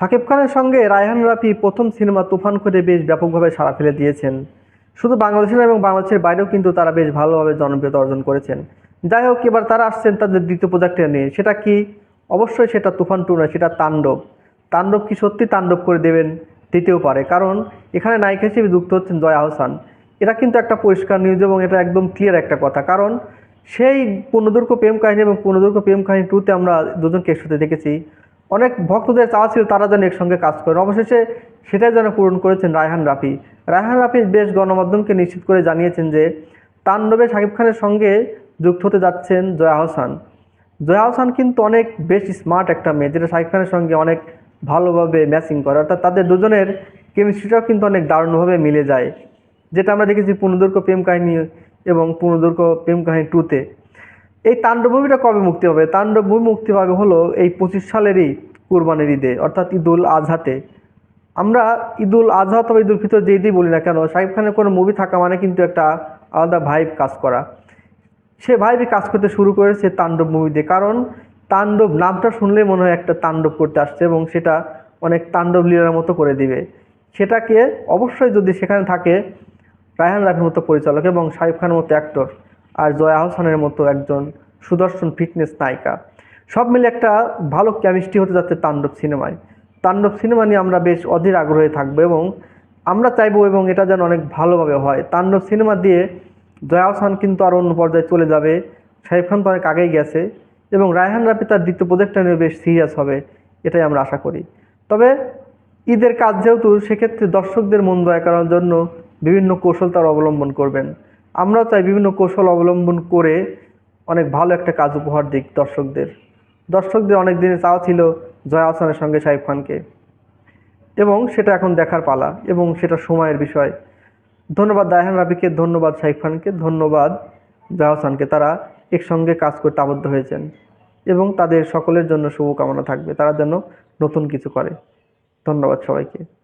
শাকিব খানের সঙ্গে রায়হান রাফি প্রথম সিনেমা তুফান করে বেশ ব্যাপকভাবে সাড়া ফেলে দিয়েছেন। শুধু বাংলাদেশে এবং বাংলাদেশের বাইরেও কিন্তু তারা বেশ ভালোভাবে জনপ্রিয়তা অর্জন করেছেন। যাই হোক, এবার তারা আসছেন তাদের দ্বিতীয় প্রজেক্টে নিয়ে। সেটা কি? অবশ্যই সেটা তুফান টু নয়, সেটা তাণ্ডব। তাণ্ডব কি সত্যি তাণ্ডব করে দেবেন দিতেও পারে। কারণ এখানে নায়িকা হিসেবে যুক্ত হচ্ছেন জয়া আহসান। এটা কিন্তু একটা পরিষ্কার নিউজ এবং এটা একদম ক্লিয়ার একটা কথা। কারণ সেই পূর্ণদুর্গ প্রেম কাহিনী এবং পূর্ণদুর্গ প্রেম কাহিনী টুতে আমরা দুজনকে একসাথে দেখেছি। অনেক ভক্তদের চাওয়া ছিল তারা যেন একসঙ্গে কাজ করেন। অবশেষে সেটাই যেন পূরণ করেছেন রায়হান রাফি। রায়হান রাফি বেশ গণমাধ্যমকে নিশ্চিত করে জানিয়েছেন যে, তাণ্ডবে শাকিব খানের সঙ্গে যুক্ত হতে যাচ্ছেন জয়া আহসান। জয়া আহসান কিন্তু অনেক বেশ স্মার্ট একটা মেয়ে, যেটা শাকিব খানের সঙ্গে অনেক ভালোভাবে ম্যাচিং করে। অর্থাৎ তাদের দুজনের কেমিস্ট্রিটাও কিন্তু অনেক দারুণভাবে মিলে যায়। যেটা আমরা দেখেছি পূর্ণদৈর্ঘ্য প্রেম কাহিনী এবং পূর্ণদৈর্ঘ্য প্রেম কাহিনী টুতে এই তাণ্ডব মুভিটা কবে মুক্তি হবে? তাণ্ডব মুভি মুক্তি পাবে হলো এই পঁচিশ সালেরই কুরবানির ঈদে, অর্থাৎ ঈদুল আজহাতে। আমরা ঈদুল আজহা অথবা ঈদুল ফিতর যেই দিই বলি না কেন, শাকিব খানের কোনো মুভি থাকা মানে কিন্তু একটা আলাদা ভাইব কাজ করা। সে ভাইবই কাজ করতে শুরু করেছে তাণ্ডব মুভি দিয়ে কারণ তাণ্ডব নামটা শুনলেই মনে হয় একটা তাণ্ডব করতে আসছে এবং সেটা অনেক তাণ্ডব লীলার মতো করে দিবে। সেটাকে অবশ্যই যদি সেখানে থাকে রায়হান রাফির মতো পরিচালক এবং শাহিব খানের মতো অ্যাক্টর আর জয়া আহসানের মতো একজন সুদর্শন ফিটনেস নায়িকা। সব মিলে একটা ভালো কেমিস্ট্রি হতে যাচ্ছে তাণ্ডব সিনেমায়। তাণ্ডব সিনেমা নিয়ে আমরা বেশ অধীর আগ্রহে থাকব এবং আমরা চাইব এবং এটা যেন অনেক ভালোভাবে হয়। তাণ্ডব সিনেমা দিয়ে জয়া আহসান কিন্তু আরও অন্য পর্যায়ে চলে যাবে। শাহিব খান তো অনেক আগেই গেছে এবং রায়হান রাফি তার দ্বিতীয় প্রজেক্টটা নিয়ে বেশ সিরিয়াস হবে, এটাই আমরা আশা করি। তবে ঈদের কাজ যেহেতু, সেক্ষেত্রে দর্শকদের মন দয়া করার জন্য বিভিন্ন কৌশল তারা অবলম্বন করবেন। আমরাও চাই বিভিন্ন কৌশল অবলম্বন করে অনেক ভালো একটা কাজ উপহার দিক দর্শকদের। দর্শকদের অনেক দিনের চাওয়া ছিল জয়া আহসানের সঙ্গে শাহিব খানকে। এবং সেটা এখন দেখার পালা এবং সেটা সময়ের বিষয়। ধন্যবাদ দায়হান রাবিকে, ধন্যবাদ শাহিব খানকে, ধন্যবাদ জয়া আহসানকে তারা একসঙ্গে কাজ করতে আবদ্ধ হয়েছেন এবং তাদের সকলের জন্য শুভকামনা থাকবে। তারা যেন নতুন কিছু করে। ধন্যবাদ সবাইকে।